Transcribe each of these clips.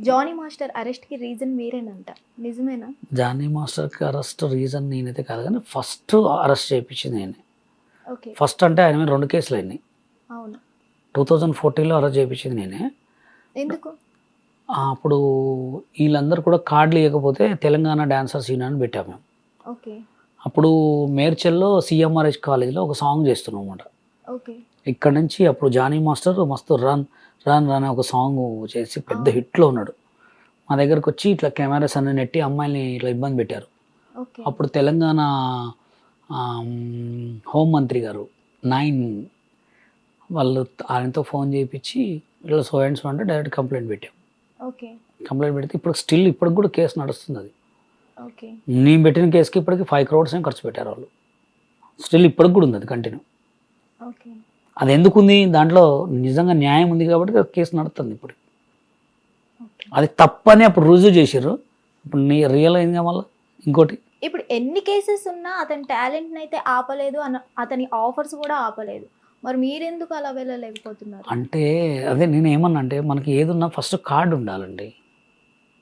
Johnny master అరెస్ట్కి reason మీరేనంట. నిజమేనా? జానీ మాస్టర్కి అరెస్ట్ రీజన్ నేనైతే కాదు కానీ ఫస్ట్ అరెస్ట్ చేయించింది నేనే ఓకే. ఫస్ట్ అంటే ఆయన మీద రెండు కేసులు అయినాయి. అవును. టూ థౌజండ్ ఫోర్టీన్లో అరెస్ట్ చేయించింది నేనే. ఎందుకు? అప్పుడు వీళ్ళందరూ కూడా కార్డులు ఇవ్వకపోతే తెలంగాణ డాన్సర్స్ యూనియన్ పెట్టాము మేము. ఓకే. అప్పుడు మేడ్చల్లో సిఎంఆర్హెచ్ కాలేజీలో ఒక సాంగ్ చేస్తున్నాం అనమాట ఓకే. ఇక్కడ నుంచి అప్పుడు జానీ మాస్టర్ మస్తు రన్ రన్ రన్ ఒక సాంగ్ చేసి పెద్ద హిట్లో ఉన్నాడు. మా దగ్గరకు వచ్చి ఇట్లా కెమెరాస్ అన్ని నెట్టి అమ్మాయిని ఇట్లా ఇబ్బంది పెట్టారు. అప్పుడు తెలంగాణ హోంమంత్రి గారు నైన్ వాళ్ళు ఆయనతో ఫోన్ చేయించి ఇట్లా సో అండ్ సో అంటే డైరెక్ట్ కంప్లైంట్ పెట్టాం. ఓకే. కంప్లైంట్ పెడితే ఇప్పుడు స్టిల్ ఇప్పటికి కూడా కేసు నడుస్తుంది అది. నేను పెట్టిన కేసుకి ఇప్పటికి ఫైవ్ క్రోడ్స్ ఏం ఖర్చు పెట్టారు వాళ్ళు. స్టిల్ ఇప్పటికి కూడా ఉంది అది కంటిన్యూ ఓకే. అది ఎందుకు ఉంది దాంట్లో నిజంగా న్యాయం ఉంది కాబట్టి కేసు నడుస్తుంది ఇప్పుడు. అది తప్పని అప్పుడు రుజువు చేశారు ఇప్పుడు నీ రియల్ అయిందిగా మళ్ళీ? ఇంకోటి? ఇప్పుడు ఎన్ని కేసెస్ ఉన్నా అతని టాలెంట్ అయితే ఆపలేదు అన అతని ఆఫర్స్ కూడా ఆపలేదు. మరి మీరెందుకు అలా వెళ్ళలేకపోతున్నారు? అంటే అదే నేను ఏమన్నా అంటే మనకి ఏదున్నా ఫస్ట్ కార్డు ఉండాలండి.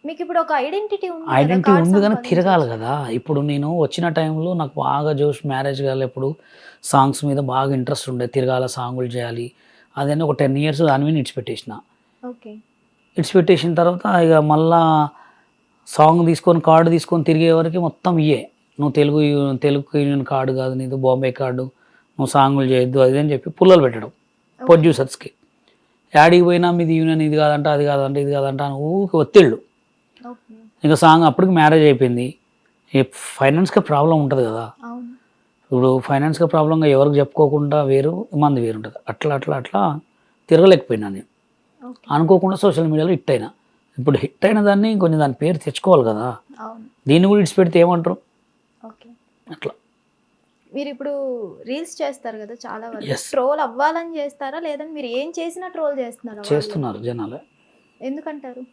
మీకు ఇప్పుడు ఒక ఐడెంటిటీ ఉంది ఐడెంటిటీ ఉంది కానీ. తిరగాలి కదా. ఇప్పుడు నేను వచ్చిన టైంలో నాకు బాగా జోష్ మ్యారేజ్ కాలేప్పుడు సాంగ్స్ మీద బాగా ఇంట్రెస్ట్ ఉండే తిరగాల సాంగులు చేయాలి. అదని ఒక టెన్ ఇయర్స్ దాని మీద ఇడిచిపెట్టేసిన. ఓకే. ఇడిచిపెట్టేసిన తర్వాత ఇక మళ్ళా సాంగ్ తీసుకొని కార్డు తీసుకొని తిరిగే వరకు మొత్తం ఇయే. నువ్వు తెలుగు తెలుగు యూనియన్ కార్డు కాదు నీది బాంబే కార్డు నువ్వు సాంగులు చేయొద్దు అది అని చెప్పి పుల్లలు పెట్టడం ప్రొడ్యూసర్స్కి. యాడికి పోయినా మీది యూనియన్ ఇది కాదంట అది కాదంట ఇది కాదంట అని ఊరికి ఒత్తిళ్ళు. ఇంకా సాంగ్ అప్పటికి మ్యారేజ్ అయిపోయింది. ఫైనాన్స్గా ప్రాబ్లం ఉంటుంది కదా. ఇప్పుడు ఫైనాన్స్గా ప్రాబ్లంగా ఎవరికి చెప్పుకోకుండా వేరు మంది వేరు ఉంటుంది అట్లా అట్లా అట్లా తిరగలేకపోయినా నేను. అనుకోకుండా సోషల్ మీడియాలో హిట్ అయినా. ఇప్పుడు హిట్ అయిన దాన్ని కొంచెం దాని పేరు తెచ్చుకోవాలి కదా. దీన్ని కూడా ఇడిచిపెడితే ఏమంటారు? ఓకే. అట్లా. మీరు ఇప్పుడు రీల్స్ చేస్తారు కదా చాలా వరకు. ట్రోల్ అవ్వాలని చేస్తారా? లేదంటే మీరు ఏం చేసినా ట్రోల్ చేస్తున్నారా? చేస్తున్నారు జనాలు. ఎందుకంటారు?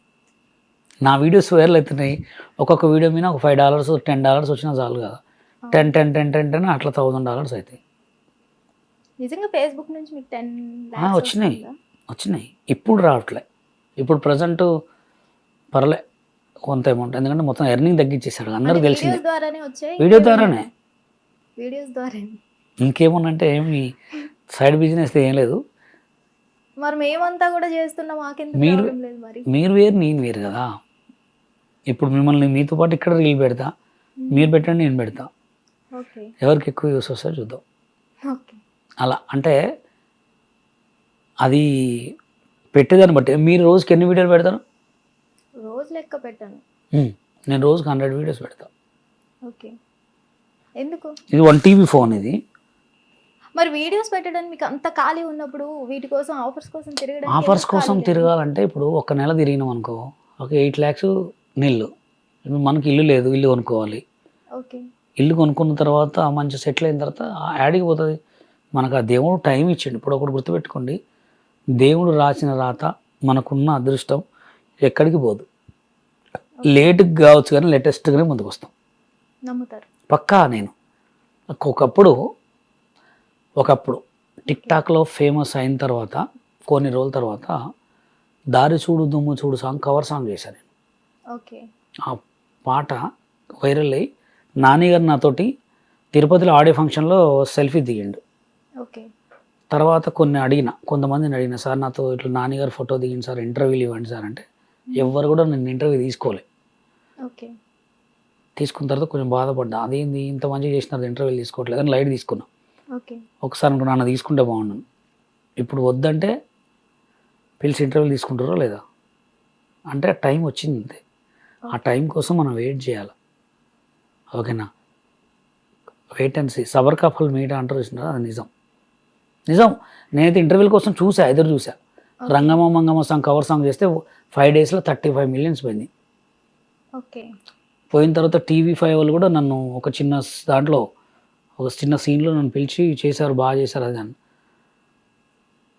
నా వీడియోస్ వైరల్ అవుతున్నాయి. ఒక్కొక్క వీడియో మీద ఒక ఫైవ్ డాలర్స్ టెన్ డాలర్స్ వచ్చినా చాలు కదా. Ten ten ten ten ten అట్లా థౌసండ్ డాలర్స్ అవుతాయి. నిజంగా ఫేస్బుక్ నుంచి మీకు టెన్ వచ్చినాయి. వచ్చినాయి. ఇప్పుడు రావట్లే. ఇప్పుడు ప్రజెంట్ పర్లే. కొంత అమౌంట్ ఎందుకంటే మొత్తం ఎర్నింగ్ తగ్గించేశాడు. అందరికి తెలిసిందే. వీడియో ద్వారానే. వీడియోస్ ద్వారానే. ఇంకేమన్నంటే ఏమి సైడ్ బిజినెస్ ఏం లేదు. మరి మేమంతా కూడా చేస్తున్నాం. మాకెందుకు మీరు- లేదు మరి? మీరు వేరు నేను వేరు కదా. ఇప్పుడు మిమ్మల్ని మీతో పాటు ఇక్కడ రీల్ పెడతా. మీరు పెట్టండి నేను పెడతా. ఓకే. ఎవరికి ఎక్కువ యూస్ వస్తే చూద్దాం. అలా అంటే అది పెట్టేదాన్ని బట్టి. మీరు రోజుకి ఎన్ని వీడియోలు పెడతారు? రోజు లెక్క పెట్టాను. నేను రోజుకి హండ్రెడ్ వీడియోస్ పెడతా. ఓకే. ఎందుకు? ఇది వన్ టీవీ ఫోన్ ఇది. మరి వీడియోస్ పెట్టడానికి మీకు అంత ఖాళీ ఉన్నప్పుడు వీటి కోసం ఆఫర్స్ కోసం తిరగడం ఆఫర్స్ కోసం తిరగాలంటే ఇప్పుడు ఒక నెల తిరిగినాం అనుకో ఒక ఎయిట్ ల్యాక్స్ నీళ్ళు మనకి ఇల్లు లేదు ఇల్లు కొనుక్కోవాలి. ఓకే. ఇల్లు కొనుక్కున్న తర్వాత మంచి సెటిల్ అయిన తర్వాత ఆ యాడికి పోతుంది. మనకు ఆ దేవుడు టైం ఇచ్చిండు. ఇప్పుడు ఒకటి గుర్తుపెట్టుకోండి. దేవుడు రాసిన రాత మనకున్న అదృష్టం ఎక్కడికి పోదు. లేట్కి కావచ్చు కానీ లేటెస్ట్గానే ముందుకు వస్తాం నమ్ముతారు. పక్కా నేను. ఒకప్పుడు ఒకప్పుడు టిక్ టాక్లో ఫేమస్ అయిన తర్వాత కొన్ని రోజుల తర్వాత దారి చూడు దుమ్ము చూడు సాంగ్ కవర్ సాంగ్ చేశాను ఆ పాట వైరల్ అయ్యి నాని గారు నాతోటి తిరుపతిలో ఆడియో ఫంక్షన్లో సెల్ఫీ దిగిండు. ఓకే. తర్వాత కొన్ని అడిగిన కొంతమందిని అడిగిన సార్ నాతో ఇట్లా నాని గారు ఫోటో దిగింది సార్ ఇంటర్వ్యూలు ఇవ్వండి సార్ అంటే ఎవ్వరు కూడా నేను ఇంటర్వ్యూ తీసుకోలే. ఓకే. తీసుకున్న తర్వాత కొంచెం బాధపడ్డా. అదేంది ఇంత మంచిగా చేసినారు ఇంటర్వ్యూలు తీసుకోవట్లేదు అని లైట్ తీసుకున్నా. ఓకే. ఒకసారి అనుకున్నా నాన్న తీసుకుంటే బాగుండు. ఇప్పుడు వద్దంటే పిలిచి ఇంటర్వ్యూలు తీసుకుంటారో లేదా? అంటే టైం వచ్చింది అంతే. ఆ టైం కోసం మనం వెయిట్ చేయాలి. ఓకేనా? Wait and see. సబర్ కఫల్ మీట అంటారు చూసినారా అది నిజం. నిజం. నేనైతే ఇంటర్వ్యూల కోసం చూసా ఎదురు చూసా. Rangamma Mangamma song cover song చేస్తే ఫైవ్ డేస్లో థర్టీ ఫైవ్ మిలియన్స్ పోయింది. ఓకే. పోయిన తర్వాత టీవీ ఫైవ్ వాళ్ళు కూడా నన్ను ఒక చిన్న దాంట్లో ఒక చిన్న సీన్లో నన్ను పిలిచి చేశారు బాగా చేశారు అది అని.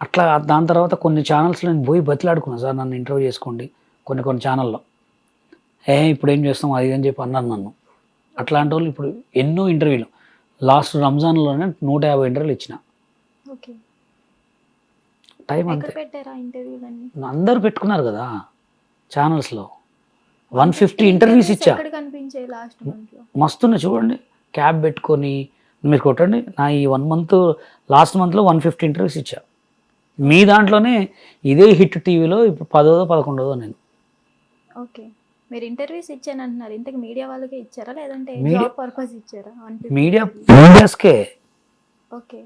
అట్లా దాని తర్వాత కొన్ని ఛానల్స్లో నేను పోయి బతిలాడుకున్నాను సార్ నన్ను ఇంటర్వ్యూ చేసుకోండి. కొన్ని కొన్ని ఛానల్లో ఏ ఇప్పుడు ఏం చేస్తాం? అది అని చెప్పి అన్నారు నన్ను. అట్లాంటి వాళ్ళు ఇప్పుడు ఎన్నో ఇంటర్వ్యూలు. లాస్ట్ రంజాన్లోనే నూట యాభై ఇంటర్వ్యూలు ఇచ్చిన. ఓకే. టైం అంతే. అందరూ పెట్టుకున్నారు కదా ఛానల్స్లో. వన్ ఫిఫ్టీ ఇంటర్వ్యూస్ ఇచ్చా. మస్తున్నాయి చూడండి. క్యాబ్ పెట్టుకొని మీరు కొట్టండి. నా ఈ వన్ మంత్ లాస్ట్ మంత్లో వన్ ఫిఫ్టీ ఇంటర్వ్యూస్ ఇచ్చా. మీ దాంట్లోనే ఇదే హిట్ టీవీలో ఇప్పుడు పదోదో పదకొండోదో నేను. ఓకే. మీరు ఇంటర్వ్యూస్ ఇచ్చాను అంటున్నారు ఇంతకు మీడియా వాళ్ళకే ఇచ్చారా? లేదంటే జాబ్ పర్పస్ ఇచ్చారా? అంటే మీడియా మీడియాస్కే ఓకే.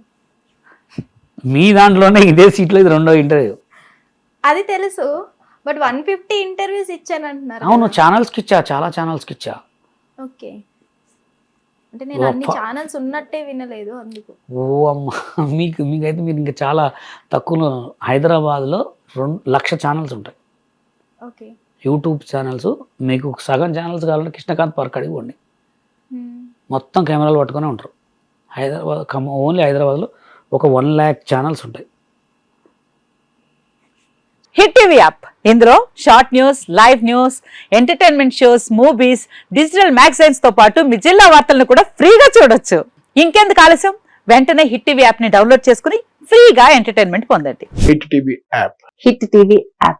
మీ దాంట్లోనే ఇదే సీట్లో ఇది రెండో ఇంటర్వ్యూ అది తెలుసు బట్ వన్ ఫిఫ్టీ ఇంటర్వ్యూస్ ఇచ్చాను అంటున్నారు అవును. ఛానల్స్కి ఇచ్చా చాలా ఛానల్స్కి ఇచ్చా ఓకే. అంటే నేను అన్ని. ఛానల్స్ ఉన్నట్టే వినలేదు అందుకు. ఓ అమ్మ మీకు మీకైతే మీరు ఇంకా చాలా తక్కువ హైదరాబాద్లో రెండు లక్ష ఛానల్స్ ఉంటాయి. ఓకే. యూట్యూబ్ ఛానల్స్ మీకు సగం ఛానల్స్ కావాలంటే కృష్ణకాంత్ పార్క్ అడిగిపోండి Hmm. మొత్తం కెమెరాలు పట్టుకొని ఉంటారు. హైదరాబాద్ కమ్ ఓన్లీ హైదరాబాద్లో ఒక వన్ ల్యాక్ ఛానల్స్ ఉంటాయి. Hit TV app. ఇందులో short news live news entertainment shows movies digital మ్యాగజైన్స్తో పాటు మీ జిల్లా వార్తలను కూడా ఫ్రీగా చూడొచ్చు. ఇంకెందుకు ఆలస్యం? వెంటనే హిట్ టీవీ యాప్ని డౌన్లోడ్ చేసుకుని ఫ్రీగా ఎంటర్టైన్మెంట్ పొందండి. Hit TV app. Hit TV app.